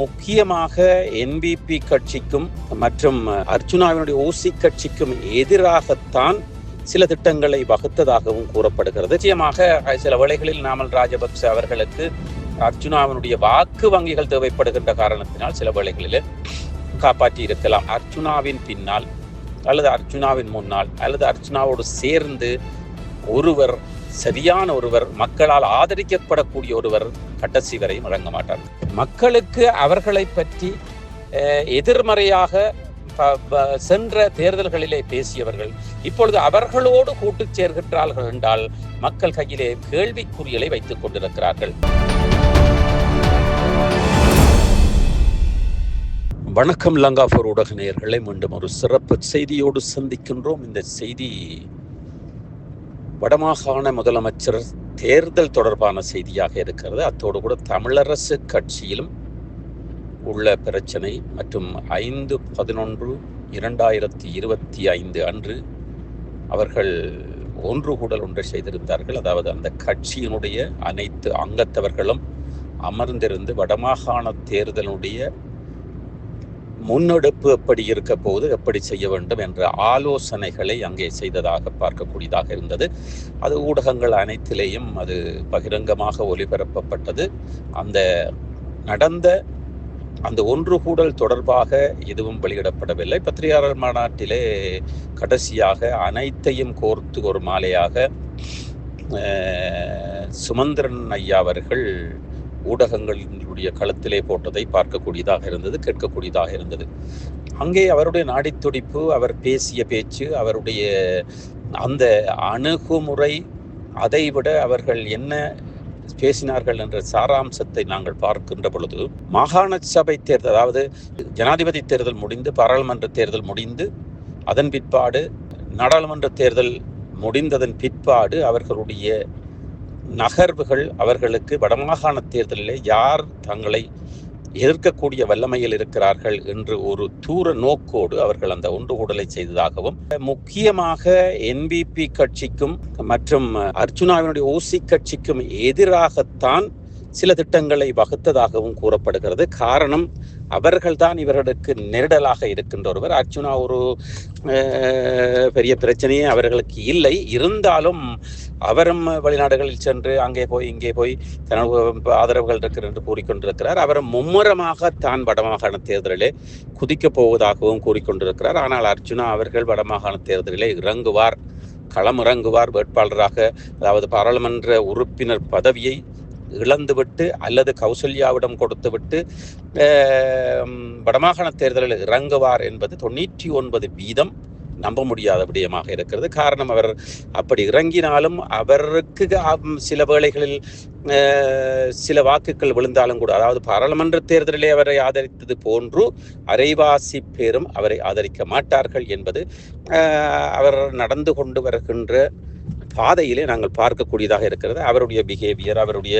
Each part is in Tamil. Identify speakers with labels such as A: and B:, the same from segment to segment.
A: முக்கியமாக என்பிபி கட்சிக்கும் மற்றும் அர்ஜுனாவினுடைய ஓசி கட்சிக்கும் எதிராகத்தான் சில திட்டங்களை வகுத்ததாகவும் கூறப்படுகிறது. நிச்சயமாக சில வேளைகளில் நாமல் ராஜபக்ச அவர்களுக்கு அர்ஜுனாவினுடைய வாக்கு வங்கிகள் தேவைப்படுகின்ற காரணத்தினால் சில வேளைகளில் காப்பாற்றி இருக்கலாம். அர்ஜுனாவின் பின்னால் அல்லது அர்ஜுனாவின் முன்னால் அல்லது அர்ஜுனாவோடு சேர்ந்து ஒருவர் சரியான ஒருவர் மக்களால் ஆதரிக்கப்படக்கூடிய ஒருவர் கட்டசி வழங்க மாட்டார். மக்களுக்கு அவர்களை பற்றி எதிர்மறையாக ப- ப- சென்ற தேர்தல்களிலே பேசியவர்கள் இப்பொழுது அவர்களோடு கூட்டு சேர்கின்றார்கள் என்றால் மக்கள் கையிலே கேள்விக்குறிகளை வைத்துக் கொண்டிருக்கிறார்கள். வணக்கம் லங்காபூர் ஊடக நேயர்களை மீண்டும் ஒரு சிறப்பு செய்தியோடு சந்திக்கின்றோம். இந்த செய்தி வடமாகாண முதலமைச்சர் தேர்தல் தொடர்பான செய்தியாக இருக்கிறது. அத்தோடு கூட தமிழரசு கட்சியிலும் உள்ள பிரச்சனை மற்றும் ஐந்து பதினொன்று இரண்டாயிரத்தி இருபத்தி ஐந்து அன்று அவர்கள் ஒன்று கூடல் ஒன்றை செய்திருந்தார்கள். அதாவது அந்த கட்சியினுடைய அனைத்து அங்கத்தவர்களும் அமர்ந்திருந்து வடமாகாண தேர்தலுடைய முன்னெடுப்பு எப்படி இருக்க போது எப்படி செய்ய வேண்டும் என்ற ஆலோசனைகளை அங்கே செய்ததாக பார்க்கக்கூடியதாக இருந்தது. அது ஊடகங்கள் அனைத்திலேயும் அது பகிரங்கமாக ஒளிபரப்பப்பட்டது. அந்த நடந்த அந்த ஒன்று கூடல் தொடர்பாக எதுவும் வெளியிடப்படவில்லை. பத்திரிகையாளர் மாநாட்டிலே கடைசியாக அனைத்தையும் கோர்த்து ஒரு மாலையாக சுமந்திரன் ஐயா அவர்கள் ஊடகங்களினுடைய களத்திலே போட்டதை பார்க்கக்கூடியதாக இருந்தது கேட்கக்கூடியதாக இருந்தது. அங்கே அவருடைய நாடித்துடிப்பு அவர் பேசிய பேச்சு அவருடைய அந்த அணுகுமுறை அதைவிட அவர்கள் என்ன பேசினார்கள் என்ற சாராம்சத்தை நாங்கள் பார்க்கின்ற பொழுது மாகாண சபை தேர்தல் அதாவது ஜனாதிபதி தேர்தல் முடிந்து பாராளுமன்ற தேர்தல் முடிந்து அதன் பிற்பாடு நாடாளுமன்ற தேர்தல் முடிந்ததன் பிற்பாடு அவர்களுடைய நகர்வுகள் அவர்களுக்கு வடமாகாண தேர்தலிலே யார் தங்களை எதிர்க்கக்கூடிய வல்லமையில் இருக்கிறார்கள் என்று ஒரு தூர நோக்கோடு அவர்கள் அந்த ஒன்று கூடலை செய்ததாகவும் முக்கியமாக என்பிபி கட்சிக்கும் மற்றும் அர்ஜுனாவினுடைய ஓசி கட்சிக்கும் எதிராகத்தான் சில திட்டங்களை வகுத்ததாகவும் கூறப்படுகிறது. காரணம் அவர்கள்தான் இவர்களுக்கு நெருடலாக இருக்கின்ற ஒருவர். அர்ஜுனா ஒரு பெரிய பிரச்சனையே அவர்களுக்கு இல்லை. இருந்தாலும் அவரும் வெளிநாடுகளில் சென்று அங்கே போய் இங்கே போய் தனது ஆதரவுகள் இருக்கிறது என்று கூறிக்கொண்டிருக்கிறார். அவர் மும்முரமாக தான் வடமாகாண தேர்தலிலே குதிக்கப் போவதாகவும் கூறிக்கொண்டிருக்கிறார். ஆனால் அர்ஜுனா அவர்கள் வடமாகாண தேர்தலிலே இறங்குவார் களமிறங்குவார் வேட்பாளராக அதாவது பாராளுமன்ற உறுப்பினர் பதவியை இழந்துவிட்டு அல்லது கௌசல்யாவிடம் கொடுத்துவிட்டு வடமாகாண தேர்தலில் இறங்குவார் என்பது தொண்ணூற்றி ஒன்பது வீதம் நம்ப முடியாத விடயமாக இருக்கிறது. காரணம் அவர் அப்படி இறங்கினாலும் அவருக்கு சில வேளைகளில் சில வாக்குகள் விழுந்தாலும் கூட அதாவது பாராளுமன்ற தேர்தலிலே அவரை ஆதரித்தது போன்று அரைவாசி பேரும் அவரை ஆதரிக்க மாட்டார்கள் என்பது அவர் நடந்து கொண்டு வருகின்ற பாதையிலே நாங்கள் பார்க்கக்கூடியதாக இருக்கிறது. அவருடைய பிஹேவியர் அவருடைய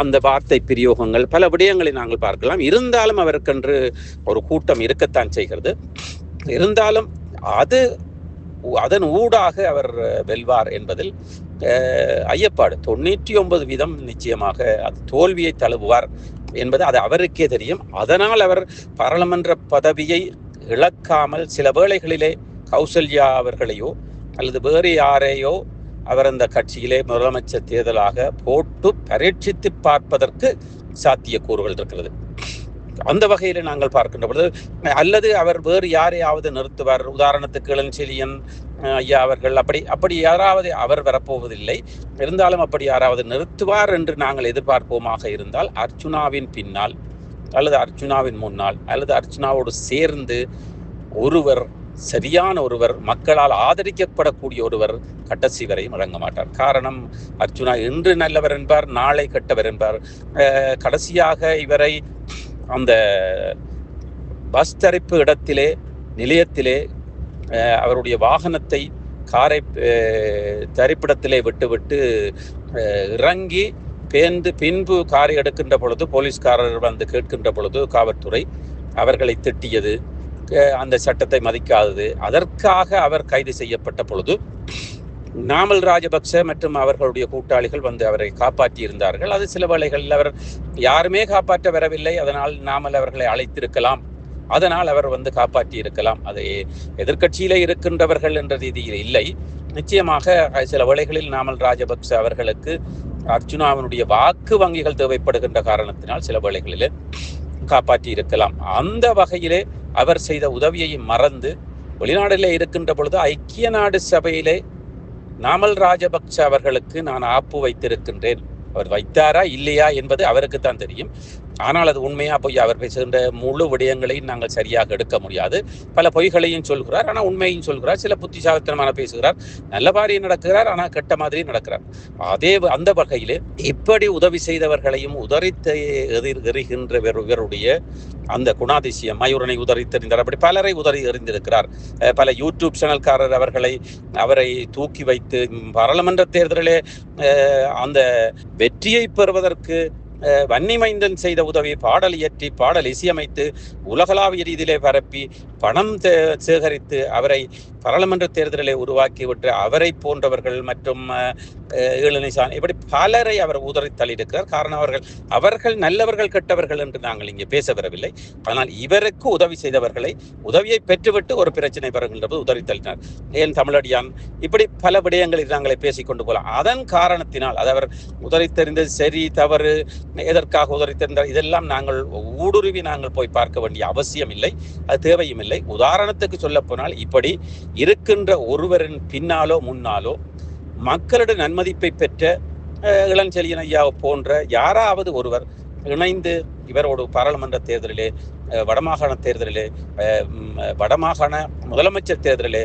A: அந்த வார்த்தை பிரயோகங்கள் பல விடயங்களை நாங்கள் பார்க்கலாம். இருந்தாலும் அவருக்கென்று ஒரு கூட்டம் இருக்கத்தான் செய்கிறது. இருந்தாலும் அது அதன் ஊடாக அவர் வெல்வார் என்பதில் ஐயப்பாடு. தொண்ணூற்றி ஒன்பது வீதம் நிச்சயமாக அது தோல்வியை தழுவுவார் என்பது அது அவருக்கே தெரியும். அதனால் அவர் பாராளுமன்ற பதவியை இழக்காமல் சில வேளைகளிலே கௌசல்யா அவர்களையோ அல்லது வேறு யாரையோ அவர் அந்த கட்சியிலே முதலமைச்சர் தேர்தலாக போட்டு பரீட்சித்து பார்ப்பதற்கு சாத்தியக்கூறுகள் இருக்கிறது. அந்த வகையில் நாங்கள் பார்க்கின்ற பொழுது அல்லது அவர் வேறு யாரையாவது நிறுத்துவார். உதாரணத்துக்கு இளஞ்செழியன் ஐயா அவர்கள் அப்படி அப்படி யாராவது அவர் வரப்போவதில்லை. இருந்தாலும் அப்படி யாராவது நிறுத்துவார் என்று நாங்கள் எதிர்பார்ப்போமாக இருந்தால் அர்ச்சுனாவின் பின்னால் அல்லது அர்ச்சுனாவின் முன்னால் அல்லது அர்ச்சுனாவோடு சேர்ந்து ஒருவர் சரியான ஒருவர் மக்களால் ஆதரிக்கப்படக்கூடிய ஒருவர் கட்டசி வழங்க மாட்டார். காரணம் அர்ஜுனா இன்று நல்லவர் என்பார் நாளை கெட்டவர் என்பார். கடைசியாக இவரை அந்த பஸ் தரிப்பு இடத்திலே நிலையத்திலே அவருடைய வாகனத்தை காரை தரிப்பிடத்திலே விட்டுவிட்டு இறங்கி பேந்து பின்பு காரை எடுக்கின்ற பொழுது போலீஸ்காரர் வந்து கேட்கின்ற பொழுது காவல்துறை அவர்களை திட்டியது. அந்த சட்டத்தை மதிக்காதது. அதற்காக அவர் கைது செய்யப்பட்ட பொழுது நாமல் ராஜபக்ச மற்றும் அவர்களுடைய கூட்டாளிகள் வந்து அவரை காப்பாற்றி இருந்தார்கள். அது சில வேளைகளில் அவர் யாருமே காப்பாற்ற வரவில்லை. அதனால் நாமல் அவர்களை அழைத்திருக்கலாம். அதனால் அவர் வந்து காப்பாற்றி இருக்கலாம். அதை எதிர்கட்சியிலே இருக்கின்றவர்கள் என்ற ரீதியில் இல்லை. நிச்சயமாக சில வேளைகளில் நாமல் ராஜபக்ச அவர்களுக்கு அர்ஜுனாவினுடைய வாக்கு வங்கிகள் தேவைப்படுகின்ற காரணத்தினால் சில வேளைகளிலே காப்பாற்றி இருக்கலாம். அந்த வகையிலே அவர் செய்த உதவியை மறந்து வெளிநாட்டிலே இருக்கின்ற பொழுது ஐக்கிய நாடு சபையிலே நாமல் ராஜபக்ச அவர்களுக்கு நான் ஆப்பு வைத்திருக்கின்றேன். அவர் வைத்தாரா இல்லையா என்பது அவருக்கு தான் தெரியும். ஆனால் அது உண்மையா பொய் அவர் பேசுகின்ற முழு விடயங்களையும் நாங்கள் சரியாக எடுக்க முடியாது. பல பொய்களையும் சொல்கிறார் ஆனால் உண்மையும் சொல்கிறார். சில புத்திசாலித்தனமான பேசுகிறார் நல்ல மாதிரி நடக்கிறார் ஆனால் கெட்ட மாதிரி நடக்கிறார். அதே அந்த வகையில் இப்படி உதவி செய்தவர்களையும் உதறித்த எதிர் எறிகின்ற இவருடைய அந்த குணாதிசயம் மயூரனை உதறித்தறிந்தார். அப்படி பலரை உதறி எறிந்திருக்கிறார். பல யூடியூப் சேனல்காரர் அவர்களை அவரை தூக்கி வைத்து பாராளுமன்ற தேர்தலிலே அந்த வெற்றியை பெறுவதற்கு வன்னிமைந்தன் செய்த உதவி பாடல் இயற்றி பாடல் இசையமைத்து உலகளாவிய ரீதியிலே பரப்பி பணம் சேகரித்து அவரை பாராளுமன்ற தேர்தலை உருவாக்கிவிட்டு அவரை போன்றவர்கள் மற்றும் இளநிசான் இப்படி பலரை அவர் உதறி தள்ளியிருக்கிறார். காரணம் அவர்கள் அவர்கள் நல்லவர்கள் கெட்டவர்கள் என்று நாங்கள் இங்கே பேச வரவில்லை. ஆனால் இவருக்கு உதவி செய்தவர்களை உதவியை பெற்றுவிட்டு ஒரு பிரச்சனை வருகின்ற போது உதறி தள்ளினார். ஏன் தமிழடியான்? இப்படி பல விடயங்களில் நாங்களே பேசிக்கொண்டு போகலாம். அதன் காரணத்தினால் அது அவர் உதறித்தறிந்தது சரி தவறு எதற்காக உதறித்தறிந்தார் இதெல்லாம் நாங்கள் ஊடுருவி நாங்கள் போய் பார்க்க வேண்டிய அவசியம் இல்லை அது தேவையும் இல்லை. உதாரணத்துக்கு சொல்ல போனால் இப்படி இருக்கின்ற ஒருவரின் பின்னாலோ முன்னாலோ மக்களிடம் நன்மதிப்பை பெற்ற இளஞ்செழியன் ஐயா போன்ற யாராவது ஒருவர் இணைந்து இவரோடு பாராளுமன்ற தேர்தலிலே வடமாகாண தேர்தலிலே வடமாகாண முதலமைச்சர் தேர்தலிலே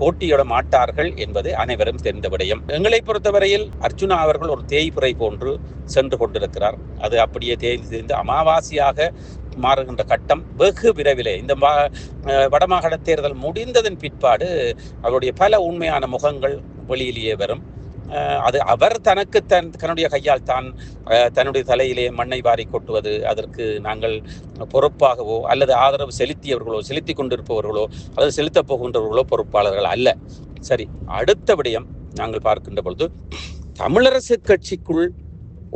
A: போட்டியிட மாட்டார்கள் என்பது அனைவரும் தெரிந்த விடயம். எங்களை பொறுத்தவரையில் அர்ஜுனா அவர்கள் ஒரு தேய்புரை போன்று சென்று கொண்டிருக்கிறார். அது அப்படியே தேய்ந்து தேய்ந்து அமாவாசையாக மாறுகின்ற கட்டம் வெகு விரைவிலே. இந்த வடமாகாண தேர்தல் முடிந்ததன் பிற்பாடு அவருடைய பல உண்மையான முகங்கள் வெளியிலேயே வரும். அது அவர் தனக்கு தன் தன்னுடைய கையால் தான் தன்னுடைய தலையிலே மண்ணை வாரி கொட்டுவது அதற்கு நாங்கள் பொறுப்பாகவோ அல்லது ஆதரவு செலுத்தியவர்களோ செலுத்தி கொண்டிருப்பவர்களோ அல்லது செலுத்தப் போகின்றவர்களோ பொறுப்பாளர்கள் அல்ல. சரி அடுத்த விடயம் நாங்கள் பார்க்கின்ற பொழுது தமிழரசு கட்சிக்குள்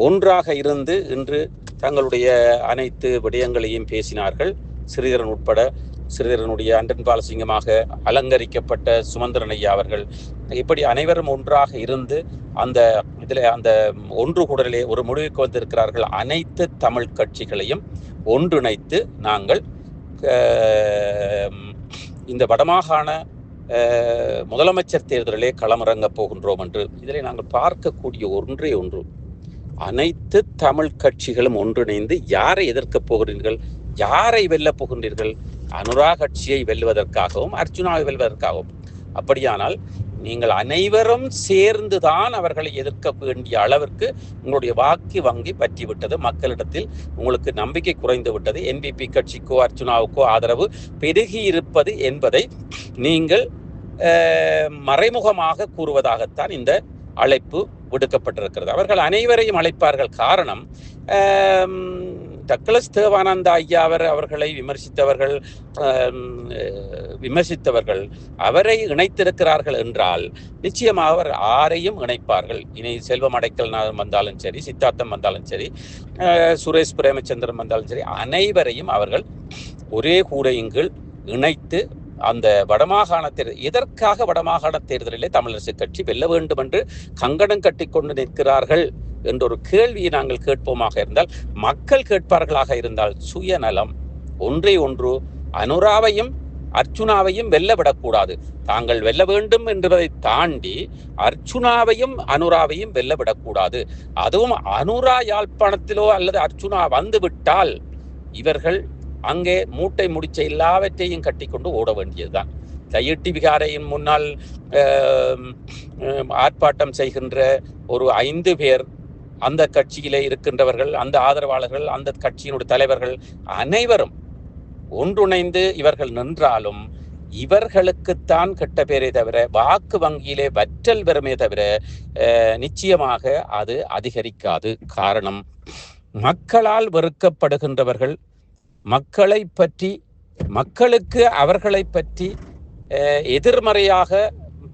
A: ஒன்றாக இருந்து இன்று தங்களுடைய அனைத்து விடயங்களையும் பேசினார்கள். சிறிதரன் உட்பட சிறிதரனுடைய அண்டன் பாலசிங்கமாக அலங்கரிக்கப்பட்ட சுமந்திரன் ஐயா அவர்கள். இப்படி அனைவரும் ஒன்றாக இருந்து அந்த இதில் அந்த ஒன்று கூடலே ஒரு முடிவுக்கு வந்திருக்கிறார்கள் அனைத்து தமிழ் கட்சிகளையும் ஒன்றிணைத்து நாங்கள் இந்த வடமாகாண முதலமைச்சர் தேர்தலிலே களமிறங்கப் போகின்றோம் என்று. இதில் நாங்கள் பார்க்கக்கூடிய ஒன்றே ஒன்று. அனைத்து தமிழ் கட்சிகளும் ஒன்றிணைந்து யாரை எதிர்க்கப் போகிறீர்கள்? யாரை வெல்லப் போகின்றீர்கள்? அனுரா கட்சியை வெல்வதற்காகவும் அர்ஜுனாவை வெல்வதற்காகவும். அப்படியானால் நீங்கள் அனைவரும் சேர்ந்துதான் அவர்களை எதிர்க்க வேண்டிய அளவிற்கு உங்களுடைய வாக்கு வங்கி பற்றிவிட்டது. மக்களிடத்தில் உங்களுக்கு நம்பிக்கை குறைந்து விட்டது என்பிபி கட்சிக்கோ அர்ஜுனாவுக்கோ ஆதரவு பெருகி இருப்பது என்பதை நீங்கள் மறைமுகமாக கூறுவதாகத்தான் இந்த அழைப்பு விடுக்கப்பட்டிருக்கிறது அவர்கள் அனைவரையும் அழைப்பார்கள். காரணம் டக்ளஸ் தேவானந்த ஐயா அவர் அவர்களை விமர்சித்தவர்கள் விமர்சித்தவர்கள் அவரை இணைத்திருக்கிறார்கள் என்றால் நிச்சயமாக அவர் ஆரையும் இணைப்பார்கள். இனி செல்வம் அடைக்கல் வந்தாலும் சரி சித்தார்த்தம் வந்தாலும் சரி சுரேஷ் பிரேமச்சந்திரன் வந்தாலும் சரி அனைவரையும் அவர்கள் ஒரே கூடையின் கீழ் இணைத்து அந்த வடமாகாண தேர்தல் எதற்காக வடமாகாண தேர்தலிலே தமிழரசு கட்சி வெல்ல வேண்டும் என்று கங்கணம் கட்டிக்கொண்டு நிற்கிறார்கள் என்ற ஒரு கேள்வியை நாங்கள் கேட்போமாக இருந்தால் மக்கள் கேட்பார்களாக இருந்தால் சுயநலம் ஒன்றே ஒன்று அனுராவையும் அர்ச்சுனாவையும் வெல்ல விடக்கூடாது. தாங்கள் வெல்ல வேண்டும் என்பதை தாண்டி அர்ச்சுனாவையும் அனுராவையும் வெல்ல விடக்கூடாது. அதுவும் அனுரா யாழ்ப்பாணத்திலோ அல்லது அர்ச்சுனா வந்துவிட்டால் இவர்கள் அங்கே மூட்டை முடிச்ச எல்லாவற்றையும் கட்டிக்கொண்டு ஓட வேண்டியதுதான். தையிட்டி விகாரையின் முன்னால் ஆர்ப்பாட்டம் செய்கின்ற ஒரு ஐந்து பேர் அந்த கட்சியிலே இருக்கின்றவர்கள் அந்த ஆதரவாளர்கள் அந்த கட்சியினுடைய தலைவர்கள் அனைவரும் ஒன்றுணைந்து இவர்கள் நின்றாலும் இவர்களுக்குத்தான் கெட்ட பேரே தவிர வாக்கு வங்கியிலே வற்றல் பெறுமே தவிர நிச்சயமாக அது அதிகரிக்காது. காரணம் மக்களால் வெறுக்கப்படுகின்றவர்கள் மக்களை பற்றி மக்களுக்கு அவர்களை பற்றி எதிர்மறையாக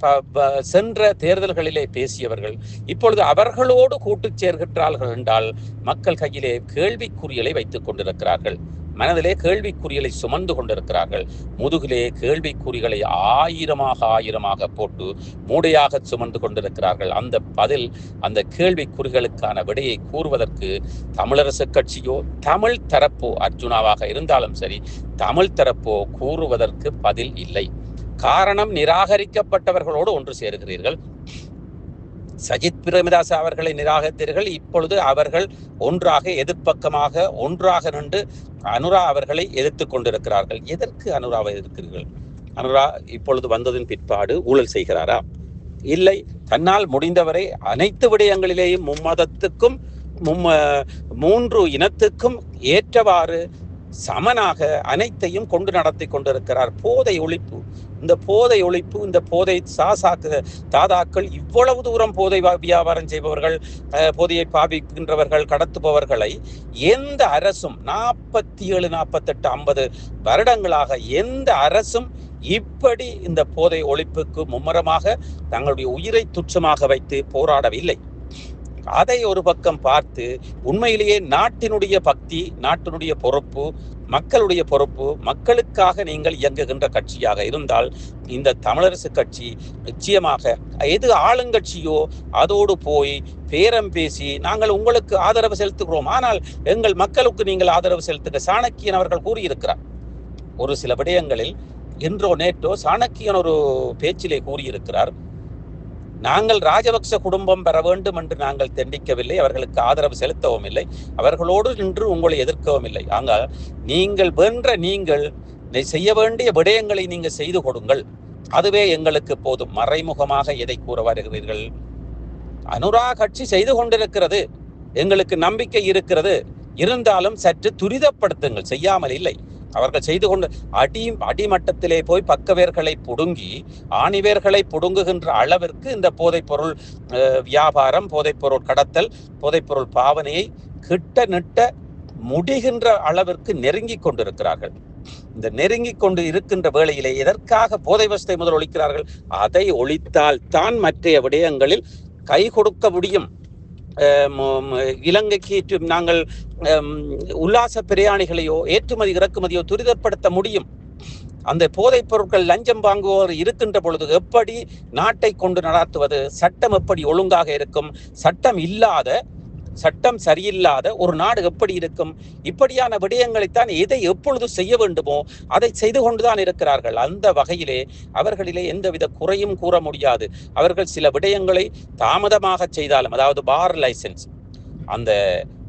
A: ப- ப- சென்ற தேர்தல்களிலே பேசியவர்கள் இப்பொழுது அவர்களோடு கூட்டு சேர்கின்றார்கள் என்றால் மக்கள் கையிலே கேள்விக்குறிகளை வைத்துக் கொண்டிருக்கிறார்கள். மனதிலே கேள்விக்குறிகளை சுமந்து கொண்டிருக்கிறார்கள். முதுகிலே கேள்விக்குறிகளை ஆயிரமாக ஆயிரமாக போட்டு மூடையாக சுமந்து கொண்டிருக்கிறார்கள். அந்த பதில் அந்த கேள்விக்குறிகளுக்கான விடையை கூறுவதற்கு தமிழரசு கட்சியோ தமிழ் தரப்போ அர்ஜுனாவாக இருந்தாலும் சரி தமிழ் தரப்போ கூறுவதற்கு பதில் இல்லை. காரணம் நிராகரிக்கப்பட்டவர்களோடு ஒன்று சேருகிறீர்கள். சஜித் பிரேமதாஸ் அவர்களை நிராகரித்தீர்கள். இப்பொழுது அவர்கள் ஒன்றாக எதிர்ப்பக்கமாக ஒன்றாக நின்று அனுரா அவர்களை எதிர்த்து கொண்டிருக்கிறார்கள். எதற்கு அனுராவை எதிர்க்கிறீர்கள்? அனுரா இப்பொழுது வந்ததின் பிற்பாடு ஊழல் செய்கிறாரா? இல்லை தன்னால் முடிந்தவரை அனைத்து விடயங்களிலேயும் மும்மதத்துக்கும் மும்ம மூன்று இனத்துக்கும் ஏற்றவாறு சமனாக அனைத்தையும் கொண்டு நடத்தி கொண்டிருக்கிறார். போதை ஒழிப்பு இந்த போதை ஒழிப்பு இந்த போதை சாசாக்கு தாதாக்கள் இவ்வளவு தூரம் போதை வியாபாரம் செய்பவர்கள் போதையை பாவிக்கின்றவர்கள் கடத்துபவர்களை எந்த அரசும் நாற்பத்தி ஏழு நாற்பத்தெட்டு ஐம்பது வருடங்களாக எந்த அரசும் இப்படி இந்த போதை ஒழிப்புக்கு மும்முரமாக தங்களுடைய உயிரை துச்சமாக வைத்து போராடவில்லை. அதை ஒரு பக்கம் பார்த்து உண்மையிலேயே நாட்டினுடைய பக்தி நாட்டினுடைய பொறுப்பு மக்களுடைய பொறுப்பு மக்களுக்காக நீங்கள் இயங்குகின்ற கட்சியாக இருந்தால் இந்த தமிழரசு கட்சி நிச்சயமாக எது ஆளுங்கட்சியோ அதோடு போய் பேரம் பேசி நாங்கள் உங்களுக்கு ஆதரவு செலுத்துகிறோம். ஆனால் எங்கள் மக்களுக்கு நீங்கள் ஆதரவு செலுத்துங்க சாணக்கியன் அவர்கள் கூறியிருக்கிறார். ஒரு சில விடயங்களில் இன்றோ நேற்றோ சாணக்கியன் ஒரு பேச்சிலே கூறியிருக்கிறார். நாங்கள் ராஜபக்ச குடும்பம் பெற வேண்டும் என்று நாங்கள் தண்டிக்கவில்லை அவர்களுக்கு ஆதரவு செலுத்தவும் இல்லை அவர்களோடு நின்று உங்களை எதிர்க்கவும் இல்லை. ஆனால் நீங்கள் வென்ற நீங்கள் செய்ய வேண்டிய விடயங்களை நீங்கள் செய்து கொடுங்கள். அதுவே எங்களுக்கு போதும். மறைமுகமாக எதை கூற வருகிறீர்கள் அனுரா கட்சி செய்து கொண்டிருக்கிறது. எங்களுக்கு நம்பிக்கை இருக்கிறது. இருந்தாலும் சற்று துரிதப்படுத்துங்கள். செய்யாமல் இல்லை. அவர்கள் செய்து கொண்டு அடி அடிமட்டத்திலே போய் பக்கவேர்களை புடுங்கி ஆணிவேர்களை புடுங்குகின்ற அளவிற்கு இந்த போதைப்பொருள் வியாபாரம் போதைப்பொருள் கடத்தல் போதைப்பொருள் பாவனையை கிட்ட நிட்ட முடிகின்ற அளவிற்கு நெருங்கி கொண்டிருக்கிறார்கள். இந்த நெருங்கி கொண்டு இருக்கின்ற வேளையிலே எதற்காக போதை வசத்தை முதல் ஒழிக்கிறார்கள்? அதை ஒழித்தால் தான் மற்றைய விடயங்களில் கை கொடுக்க முடியும். இலங்கைக்கு நாங்கள் உல்லாச பிரயாணிகளையோ ஏற்றுமதி இறக்குமதியோ துரிதப்படுத்த முடியும். அந்த போதைப் பொருட்கள் லஞ்சம் வாங்குவோர் இருக்கின்ற பொழுது எப்படி நாட்டை கொண்டு நடாத்துவது? சட்டம் எப்படி ஒழுங்காக இருக்கும்? சட்டம் இல்லாத சட்டம் சரியில்லாத ஒரு நாடு எப்படி இருக்கும்? இப்படியான விடயங்களைத்தான் எதை எப்பொழுது செய்ய வேண்டுமோ அதை செய்து கொண்டுதான் இருக்கிறார்கள். அந்த வகையிலே அவர்களிலே எந்தவித குறையும் கூற முடியாது. அவர்கள் சில விடயங்களை தாமதமாக செய்தாலும் அதாவது பார் லைசென்ஸ் அந்த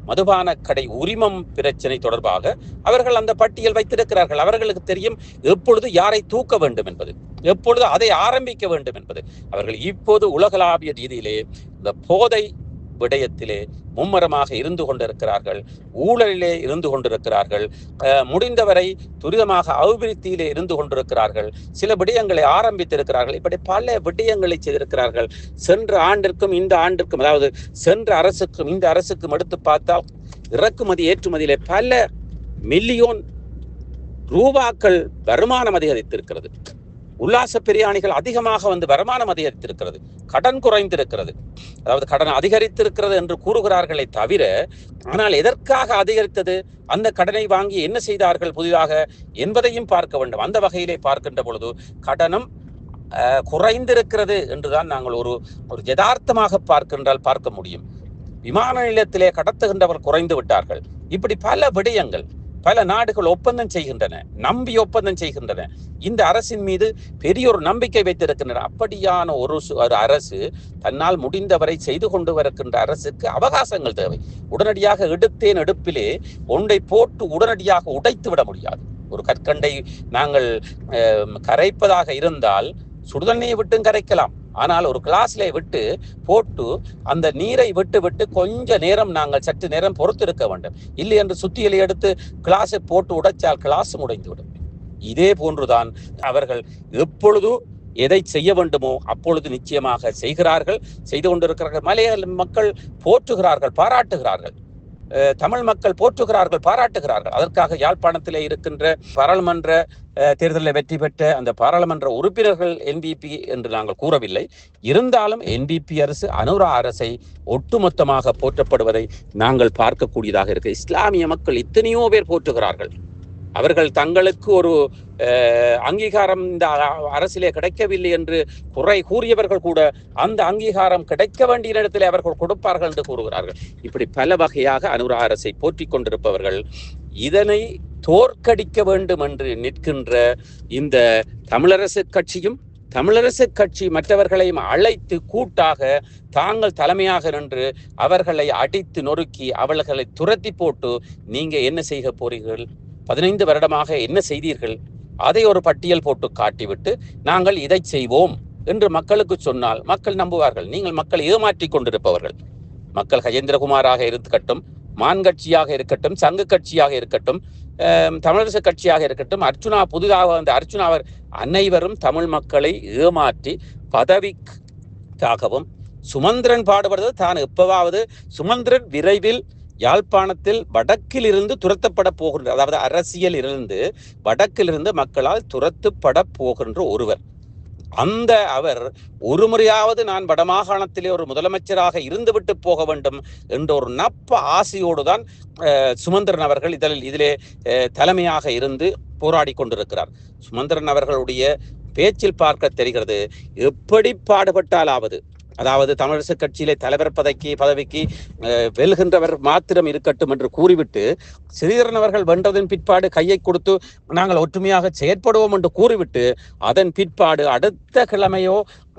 A: மதுபான கடை உரிமம் பிரச்சனை தொடர்பாக அவர்கள் அந்த பட்டியல் வைத்திருக்கிறார்கள். அவர்களுக்கு தெரியும் எப்பொழுது யாரை தூக்க வேண்டும் என்பது எப்பொழுது அதை ஆரம்பிக்க வேண்டும் என்பது. அவர்கள் இப்போது உலகளாவிய ரீதியிலே இந்த போதை விடயத்திலே மும்மரமாக இருந்து கொண்டிருக்கிறார்கள் ஊழலிலே இருந்து கொண்டிருக்கிறார்கள் முடிந்தவரை துரிதமாக அபிவிருத்தியிலே இருந்து கொண்டிருக்கிறார்கள் சில விடயங்களை ஆரம்பித்திருக்கிறார்கள் இப்படி பல விடயங்களை செய்திருக்கிறார்கள். சென்ற ஆண்டிற்கும் இந்த ஆண்டிற்கும் அதாவது சென்ற அரசுக்கும் இந்த அரசுக்கும் எடுத்து பார்த்தால் இறக்குமதி ஏற்றுமதியிலே பல மில்லியோன் ரூபாக்கள் வருமானம் அதிகரித்திருக்கிறது. உல்லாச பிரியாணிகள் அதிகமாக வந்து வருமானம் அதிகரித்திருக்கிறது கடன் குறைந்திருக்கிறது. அதாவது கடன் அதிகரித்திருக்கிறது என்று கூறுகிறார்களே தவிர ஆனால் எதற்காக அதிகரித்தது? அந்த கடனை வாங்கி என்ன செய்தார்கள் புதிதாக என்பதையும் பார்க்க வேண்டும். அந்த வகையிலே பார்க்கின்ற பொழுது கடனும் குறைந்திருக்கிறது என்றுதான் நாங்கள் ஒரு ஒரு யதார்த்தமாக பார்க்கின்றால் பார்க்க முடியும். விமான நிலையத்திலே கடத்துகின்றவர் குறைந்து விட்டார்கள். இப்படி பல விடயங்கள் பல நாடுகள் ஒப்பந்தம் செய்கின்றன நம்பி ஒப்பந்தம் செய்கின்றன. இந்த அரசின் மீது பெரிய ஒரு நம்பிக்கை வைத்திருக்கின்றன. அப்படியான ஒரு சு- ஒரு அரசு தன்னால் முடிந்தவரை செய்து கொண்டு வருகின்ற அரசுக்கு அவகாசங்கள் தேவை. உடனடியாக எடுத்தேன் எடுப்பிலே ஒன்றை போட்டு உடனடியாக உடைத்து விட முடியாது. ஒரு கற்கண்டை நாங்கள் கரைப்பதாக இருந்தால் சுடுதண்ணியை விட்டும் கரைக்கலாம். ஆனால் ஒரு கிளாஸ்ல விட்டு போட்டு அந்த நீரை விட்டு விட்டு கொஞ்ச நேரம் நாங்கள் சற்று நேரம் பொறுத்திருக்க வேண்டும். இல்லை என்று சுத்தியலை எடுத்து கிளாஸை போட்டு உடைச்சால் கிளாஸ் முடைந்துவிடும். இதே போன்றுதான் அவர்கள் எப்பொழுது எதை செய்ய வேண்டுமோ அப்பொழுது நிச்சயமாக செய்கிறார்கள். செய்து கொண்டிருக்கிறார்கள். மலையாள மக்கள் போற்றுகிறார்கள் பாராட்டுகிறார்கள். தமிழ் மக்கள் போற்றுகிறார்கள் பாராட்டுகிறார்கள். அதற்காக யாழ்ப்பாணத்தில் இருக்கின்ற பாராளுமன்ற அஹ், தேர்தலில் வெற்றி பெற்ற அந்த பாராளுமன்ற உறுப்பினர்கள் என்பிபி என்று நாங்கள் கூறவில்லை. இருந்தாலும் என்பிபி அரசு அனுரா அரசை ஒட்டுமொத்தமாக போற்றப்படுவதை நாங்கள் பார்க்கக்கூடியதாக இருக்கு. இஸ்லாமிய மக்கள் எத்தனையோ பேர் போற்றுகிறார்கள். அவர்கள் தங்களுக்கு ஒரு அஹ், அங்கீகாரம் இந்த அரசிலே கிடைக்கவில்லை என்று குறை கூறியவர்கள் கூட அந்த அங்கீகாரம் கிடைக்க வேண்டிய இடத்திலே அவர்கள் கொடுப்பார்கள் என்று கூறுகிறார்கள். இப்படி பல வகையாக அனுரா அரசை போற்றிக் கொண்டிருப்பவர்கள் இதனை தோற்கடிக்க வேண்டும் என்று நிற்கின்ற இந்த தமிழரசு கட்சியும் தமிழரசு கட்சி மற்றவர்களையும் அழைத்து கூட்டாக தாங்கள் தலைமையாக நின்று அவர்களை அடித்து நொறுக்கி அவர்களை துரத்தி போட்டு நீங்க என்ன செய்ய போறீர்கள்? பதினைந்து வருடமாக என்ன செய்தீர்கள்? அதை ஒரு பட்டியல் போட்டு காட்டிவிட்டு நாங்கள் இதை செய்வோம் என்று மக்களுக்கு சொன்னால் மக்கள் நம்புவார்கள். நீங்கள் மக்களை ஏமாற்றி கொண்டிருப்பவர்கள். மக்கள் கஜேந்திரகுமாராக இருக்கட்டும் மான் கட்சியாக இருக்கட்டும் சங்கு கட்சியாக இருக்கட்டும் தமிழரசு கட்சியாக இருக்கட்டும் அர்ச்சுனா புதிதாக வந்த அர்ச்சுனாவர் அனைவரும் தமிழ் மக்களை ஏமாற்றி பதவிக்காகவும் சுமந்திரன் பாடுபடுவது தான். எப்பவாவது சுமந்திரன் விரைவில் யாழ்ப்பாணத்தில் வடக்கில் இருந்து துரத்தப்பட போகின்ற அதாவது அரசியல் இருந்து வடக்கிலிருந்து மக்களால் துரத்துப்பட போகின்ற ஒருவர். அந்த அவர் ஒரு முறையாவது நான் வடமாகாணத்திலே ஒரு முதலமைச்சராக இருந்துவிட்டு போக வேண்டும் என்ற ஒரு நப்ப ஆசையோடு தான் சுமந்திரன் அவர்கள் இதில் இதிலே தலைமையாக இருந்து போராடி கொண்டிருக்கிறார். சுமந்திரன் அவர்களுடைய பேச்சில் பார்க்க தெரிகிறது எப்படி பாடுபட்டாலாவது அதாவது தமிழரசு கட்சியிலே தலைவர் பதவிக்கு பதவிக்கு வெல்கின்றவர் மாத்திரம் இருக்கட்டும் என்று கூறிவிட்டு ஸ்ரீதரன் அவர்கள் வென்றதன் பிற்பாடு கையை கொடுத்து நாங்கள் ஒற்றுமையாக செயற்படுவோம் என்று கூறிவிட்டு அதன் பிற்பாடு அடுத்த கிழமையோ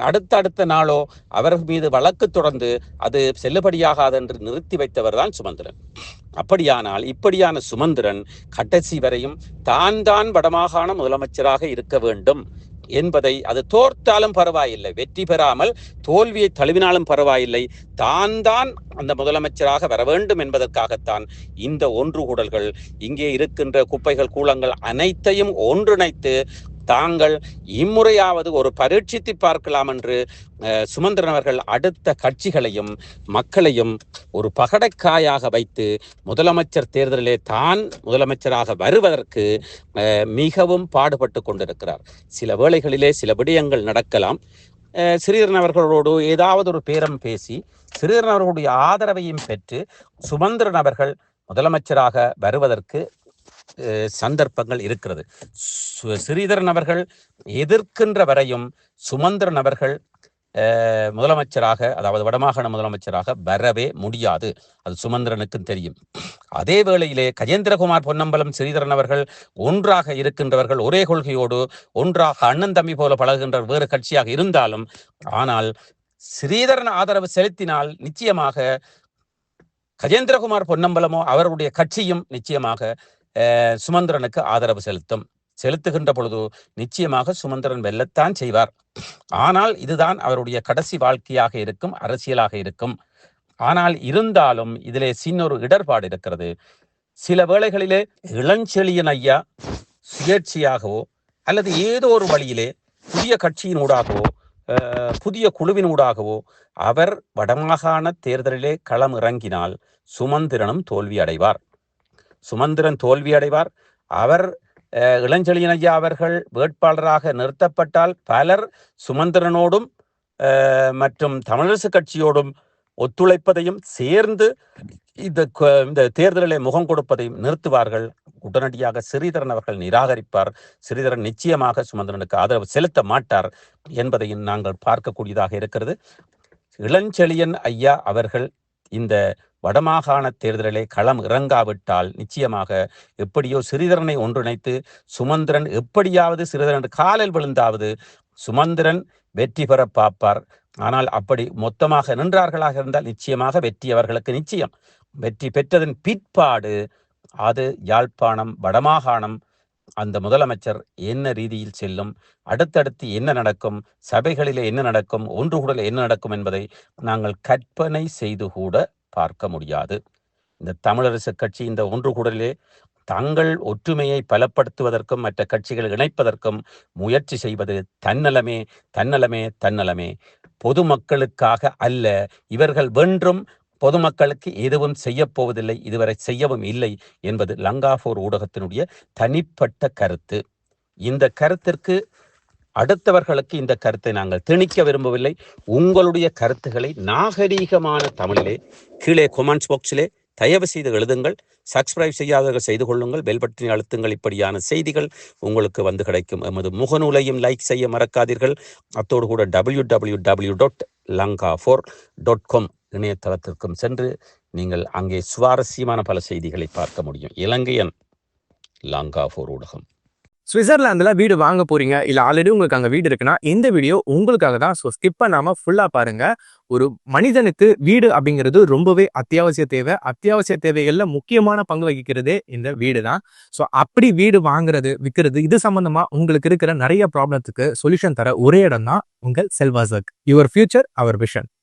A: அடுத்த அடுத்த நாளோ அவர் மீது வழக்கு தொடர்ந்து அது செல்லுபடியாகாது என்று நிறுத்தி வைத்தவர் தான் சுமந்திரன். அப்படியானால் இப்படியான சுமந்திரன் கடைசி வரையும் தான் தான் வடமாகாண முதலமைச்சராக இருக்க வேண்டும். என்பதை அது தோற்றாலும் பரவாயில்லை வெற்றி பெறாமல் தோல்வியை தழுவினாலும் பரவாயில்லை. தான் தான் அந்த முதலமைச்சராக வர வேண்டும் என்பதற்காகத்தான் இந்த ஒன்று கூடல்கள். இங்கே இருக்கின்ற குப்பைகள் கூலங்கள் அனைத்தையும் ஒன்றிணைத்து தாங்கள் இம்முறையாவது ஒரு பரீட்சித்து பார்க்கலாம் என்று சுமந்திரன் அவர்கள் அடுத்த கட்சிகளையும் மக்களையும் ஒரு பகடைக்காயாக வைத்து முதலமைச்சர் தேர்தலிலே தான் முதலமைச்சராக வருவதற்கு மிகவும் பாடுபட்டு கொண்டிருக்கிறார். சில வேளைகளிலே சில விடயங்கள் நடக்கலாம். சிறீதரன் அவர்களோடு ஏதாவது ஒரு பேரம் பேசி சிறீதரன் அவர்களுடைய ஆதரவையும் பெற்று சுமந்திரன் அவர்கள் முதலமைச்சராக வருவதற்கு சந்தர்ப்பங்கள் இருக்கிறது. சு- ஸ்ரீதரன் அவர்கள் எதிர்க்கின்ற வரையும் சுமந்திரன் அவர்கள் முதலமைச்சராக அதாவது வடமாகாண முதலமைச்சராக வரவே முடியாது. அது சுமந்திரனுக்கும் தெரியும். அதே வேளையிலே கஜேந்திரகுமார் பொன்னம்பலம் ஸ்ரீதரன் அவர்கள் ஒன்றாக இருக்கின்றவர்கள் ஒரே கொள்கையோடு ஒன்றாக அண்ணன் தம்பி போல பழகுகின்ற வேறு கட்சியாக இருந்தாலும் ஆனால் ஸ்ரீதரன் ஆதரவு செலுத்தினால் நிச்சயமாக கஜேந்திரகுமார் பொன்னம்பலமோ அவருடைய கட்சியும் நிச்சயமாக சுமந்திரனுக்கு ஆதரவு செலுத்தும். செலுத்துகின்ற பொழுது நிச்சயமாக சுமந்திரன் வெல்லத்தான் செய்வார். ஆனால் இதுதான் அவருடைய கடைசி வாழ்க்கையாக இருக்கும் அரசியலாக இருக்கும். ஆனால் இருந்தாலும் இதிலே சின்னொரு இடர்பாடு இருக்கிறது. சில வேளைகளிலே இளஞ்செழியன் ஐயா சுயேட்சையாகவோ அல்லது ஏதோ ஒரு வழியிலே புதிய கட்சியினூடாகவோ புதிய குழுவினூடாகவோ அவர் வடமாகாண தேர்தலிலே களம் இறங்கினால் சுமந்திரனும் தோல்வி அடைவார் சுமந்திரன் தோல்வியடைவார். அவர் இளஞ்செழியனையா இளஞ்செழியன் ஐயா அவர்கள் வேட்பாளராக நிறுத்தப்பட்டால் பலர் சுமந்திரனோடும் மற்றும் தமிழரசு கட்சியோடும் ஒத்துழைப்பதையும் சேர்ந்து இந்த இந்த தேர்தலிலே முகம் கொடுப்பதையும் நிறுத்துவார்கள். உடனடியாக ஸ்ரீதரன் அவர்கள் நிராகரிப்பார். ஸ்ரீதரன் நிச்சயமாக சுமந்திரனுக்கு ஆதரவு செலுத்த மாட்டார் என்பதையும் நாங்கள் பார்க்கக்கூடியதாக இருக்கிறது. இளஞ்செழியன் ஐயா அவர்கள் இந்த வடமாகாண தேர்தலிலே களம் இறங்காவிட்டால் நிச்சயமாக எப்படியோ சிறிதரனை ஒன்றிணைத்து சுமந்திரன் எப்படியாவது சிறிதரன் காலில் விழுந்தாவது சுமந்திரன் வெற்றி பெற பார்ப்பார். ஆனால் அப்படி மொத்தமாக நின்றார்களாக இருந்தால் நிச்சயமாக வெற்றி அவர்களுக்கு நிச்சயம். வெற்றி பெற்றதன் பிற்பாடு அது யாழ்ப்பாணம் வடமாகாணம் அந்த முதலமைச்சர் என்ன ரீதியில் செல்லும் அடுத்தடுத்து என்ன நடக்கும் சபைகளிலே என்ன நடக்கும் ஒன்று கூடல என்ன நடக்கும் என்பதை நாங்கள் கற்பனை செய்து கூட பார்க்க முடியாது. இந்த தமிழரசு கட்சி இந்த ஒன்று கூடலே தங்கள் ஒற்றுமையை பலப்படுத்துவதற்கும் மற்ற கட்சிகள் இணைப்பதற்கும் முயற்சி செய்வது தன்னலமே தன்னலமே தன்னலமே. பொதுமக்களுக்காக அல்ல இவர்கள் வென்றும் பொதுமக்களுக்கு எதுவும் செய்யப்போவதில்லை இதுவரை செய்யவும் இல்லை என்பது லங்காபூர் ஊடகத்தினுடைய தனிப்பட்ட கருத்து. இந்த கருத்திற்கு அடுத்தவர்களுக்கு இந்த கருத்தை நாங்கள் திணிக்க விரும்பவில்லை. உங்களுடைய கருத்துக்களை நாகரீகமான தமிழிலே கீழே கொமெண்ட்ஸ் பாக்ஸிலே தயவு செய்து எழுதுங்கள். சப்ஸ்கிரைப் செய்யாதவர்கள் செய்து கொள்ளுங்கள். பெல் அழுத்துங்கள். இப்படியான செய்திகள் உங்களுக்கு வந்து கிடைக்கும். எமது முகநூலையும் லைக் செய்ய மறக்காதீர்கள். அத்தோடு கூட W W W dot Lanka four dot com இணையதளத்திற்கும் சென்று நீங்கள் அங்கே சுவாரஸ்யமான பல செய்திகளை பார்க்க முடியும். இலங்கையன் லங்கா ஃபோர் ஊடகம்.
B: சுவிட்சர்லாந்துல வீடு வாங்க போறீங்க இல்ல ஆல்ரெடி உங்களுக்கு அங்க வீடு இருக்குன்னா இந்த வீடியோ உங்களுக்காக தான். ஸோ ஸ்கிப் பண்ணாம ஃபுல்லா பாருங்க. ஒரு மனிதனுக்கு வீடு அப்படிங்கிறது ரொம்பவே அத்தியாவசிய தேவை. அத்தியாவசிய தேவைகள்ல முக்கியமான பங்கு வகிக்கிறதே இந்த வீடு தான். ஸோ அப்படி வீடு வாங்குறது விற்கிறது இது சம்பந்தமா உங்களுக்கு இருக்கிற நிறைய ப்ராப்ளத்துக்கு சொல்யூஷன் தர ஒரே இடம் தான் உங்கள் செல்வாசக். Your future our vision